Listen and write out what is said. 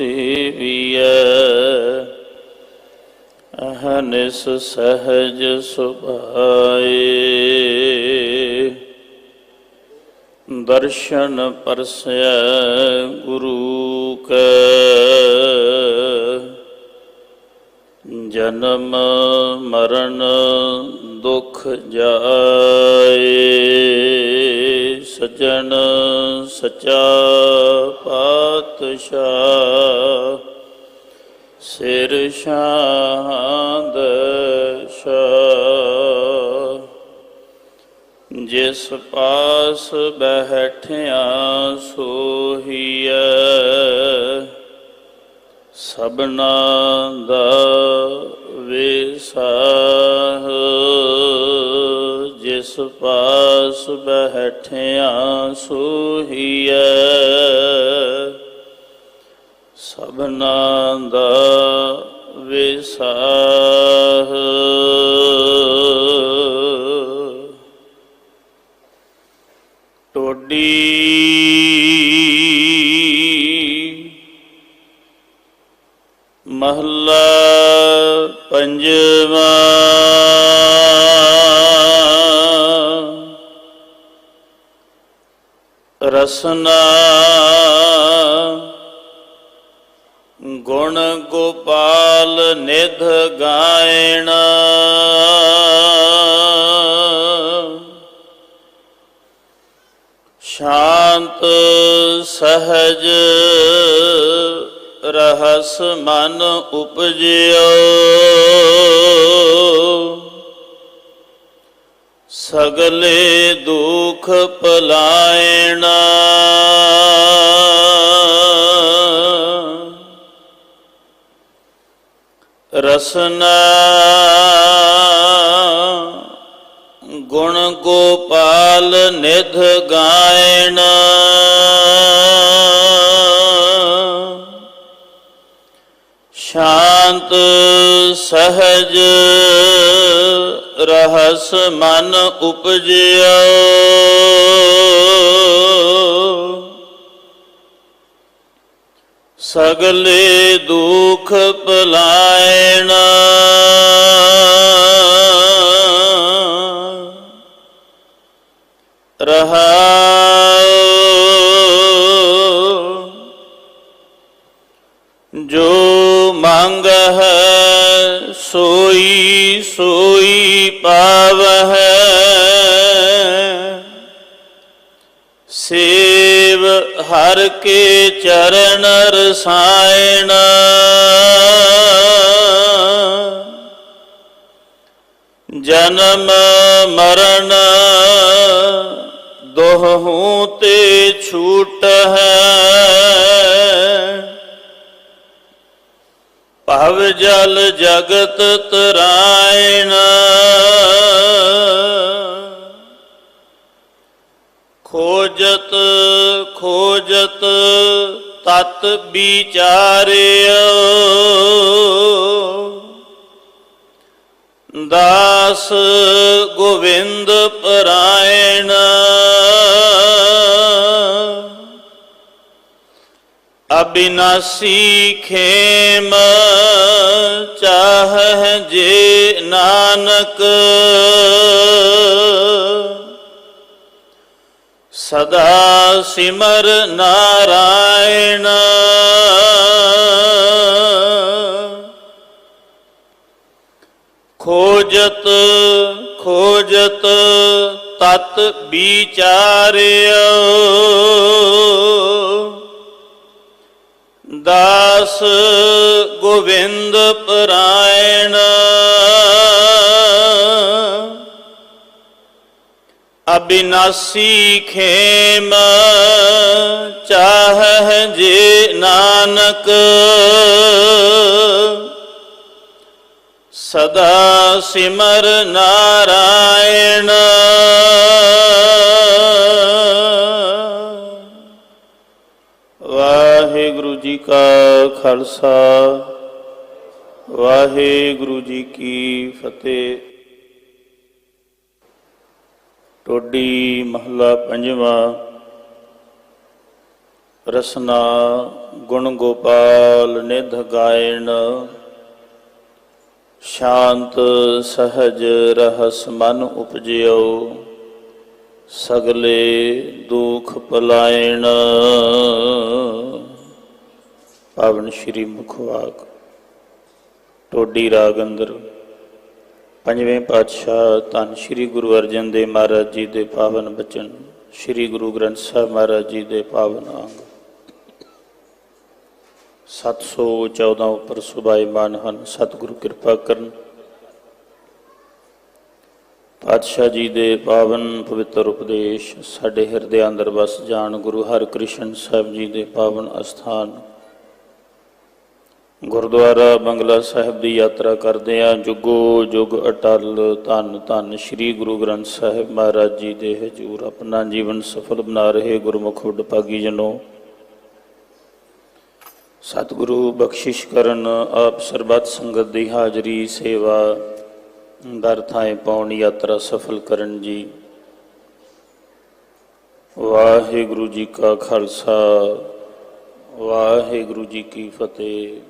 ਸੇਵੀਐ। ਅਹਨਿਸ ਸਹਜ ਸੁਭਾਏ। ਦਰਸ਼ਨ ਪਰਸੈ ਗੁਰੂ ਕੈ। ਜਨਮ ਮਰਨ ਦੁਖ ਜਾਏ। ਸਜਣ ਸਚਾ ਪਾਤਸ਼ਾਹ ਸਿਰ ਸ਼ਾਹਦ ਸ਼ਾਹ। ਜਿਸ ਪਾਸ ਬਹਿਠਿਆ ਸੋਹੀਐ ਸਭਨਾ ਦਾ ਵਿਸਾਹ। ਜਿਸ ਪਾਸ ਬਹਿਠਿਆ ਸੋਹੀਐ। ਸਭਨਾ ਦਾ ਵਿਸਾਹ। ਟੋਡੀ ਮਹੱਲਾ ਪੰਜਵਾ ਰਸਨਾ। ਗੁਣ ਗੋਪਾਲ ਨਿਧ ਗਾਇਣ। ਸ਼ਾਂਤ ਸਹਜ ਰਹਸ ਮਨ ਉਪਜਿਓ। ਸਗਲੇ ਦੁਖ ਪਲਾਇਣ। ਰਸਨਾ ਗੁਣ ਗੋਪਾਲ ਨਿਧ ਗਾਇਣ। ਸ਼ਾਂਤ ਸਹਜ ਰਹਸ ਮਨ ਉਪਜਿਓ। ਸਗਲੇ ਦੁਖ ਪਲਾਇਣ। ਰਹਾ ਜੋ ਮੰਗਹ ਸੋਈ ਸੋਈ ਪਾਵਹਿ। ਸੇਵ ਹਰ ਕੇ ਚਰਨ ਰਸਾਇਣ। ਜਨਮ ਮਰਨ ਦੋਹੂ ਤੇ ਛੂਟ ਹੈ ਭਵ ਜਲ ਜਗਤ ਤਰਾਇਣ। ਖੋਜਤ ਖੋਜਤ ਤਤ ਵਿਚਾਰਿਓ। ਦਾਸ ਗੋਵਿੰਦ ਪਰਾਇਣ। ਅਬਿਨਾਸੀ ਖੇਮ ਚਾਹ ਜੇ ਨਾਨਕ। ਸਦਾ ਸਿਮਰ ਨਾਰਾਇਣ। ਖੋਜਤ ਖੋਜਤ ਤਤ ਵਿਚਾਰਿਓ। ਦਾਸ ਗੋਵਿੰਦ ਪਰਾਇਣ ਅਬਿਨਾਸੀ ਖੇਮ ਚਾਹ ਜੇ ਨਾਨਕ ਸਦਾ ਸਿਮਰ ਨਾਰਾਇਣ ਵਾਹਿਗੁਰੂ ਜੀ ਕਾ ਖਾਲਸਾ, ਵਾਹਿਗੁਰੂ ਜੀ ਕੀ ਫਤਿਹ। ਟੋਡੀ ਮਹੱਲਾ ਪੰਜਵਾਂ, ਰਸਨਾ ਗੁਣ ਗੋਪਾਲ ਨਿਧ ਗਾਇਣ, ਸ਼ਾਂਤ ਸਹਜ ਰਹਸ ਮਨ ਉਪਜਿਓ। ਸਗਲੇ ਦੁਖ ਪਲਾਇਣ। ਪਾਵਨ ਸ਼੍ਰੀ ਮੁਖਵਾਕ, ਟੋਡੀ ਰਾਗ ਅੰਦਰ। ਪੰਜਵੇਂ ਪਾਤਸ਼ਾਹ ਧੰਨ ਸ਼੍ਰੀ ਗੁਰੂ ਅਰਜਨ ਦੇਵ ਮਹਾਰਾਜ ਜੀ ਦੇ ਪਾਵਨ ਬਚਨ, ਸ਼੍ਰੀ ਗੁਰੂ ਗ੍ਰੰਥ ਸਾਹਿਬ ਮਹਾਰਾਜ ਜੀ ਦੇ ਪਾਵਨ ਅੰਗ। 714 ਉੱਪਰ ਸੁਭਾਏ ਮਾਨ ਹਨ, ਸਤਿਗੁਰੂ ਕਿਰਪਾ ਕਰਨ। ਪਾਤਸ਼ਾਹ ਜੀ ਦੇ ਪਾਵਨ ਪਵਿੱਤਰ ਉਪਦੇਸ਼, ਸਾਡੇ ਹਿਰਦੇ ਅੰਦਰ ਵਸ ਜਾਣ ਗੁਰੂ ਹਰਿਕ੍ਰਿਸ਼ਨ ਸਾਹਿਬ ਜੀ ਦੇ ਪਾਵਨ ਅਸਥਾਨ। ਗੁਰਦੁਆਰਾ ਬੰਗਲਾ ਸਾਹਿਬ ਦੀ ਯਾਤਰਾ ਕਰਦੇ ਆ ਜੁਗੋ ਜੁਗ ਅਟਲ, ਧੰਨ ਧੰਨ ਸ੍ਰੀ ਗੁਰੂ ਗ੍ਰੰਥ ਸਾਹਿਬ ਮਹਾਰਾਜ ਜੀ ਦੇ ਹਜੂਰ। ਆਪਣਾ ਜੀਵਨ ਸਫਲ ਬਣਾ ਰਹੇ ਗੁਰਮੁਖ ਵਡਭਾਗੀ ਜਨੋ। ਸਤਿਗੁਰੂ ਬਖਸ਼ਿਸ਼ ਕਰਨ ਆਪ ਸਰਬੱਤ ਸੰਗਤ ਦੀ ਹਾਜ਼ਰੀ ਸੇਵਾ। ਦਰ ਥਾਂ ਪਾਉਣ ਯਾਤਰਾ ਸਫਲ ਕਰਨ ਜੀ। ਵਾਹਿਗੁਰੂ ਜੀ ਕਾ ਖਾਲਸਾ, ਵਾਹਿਗੁਰੂ ਜੀ ਕੀ ਫਤਿਹ।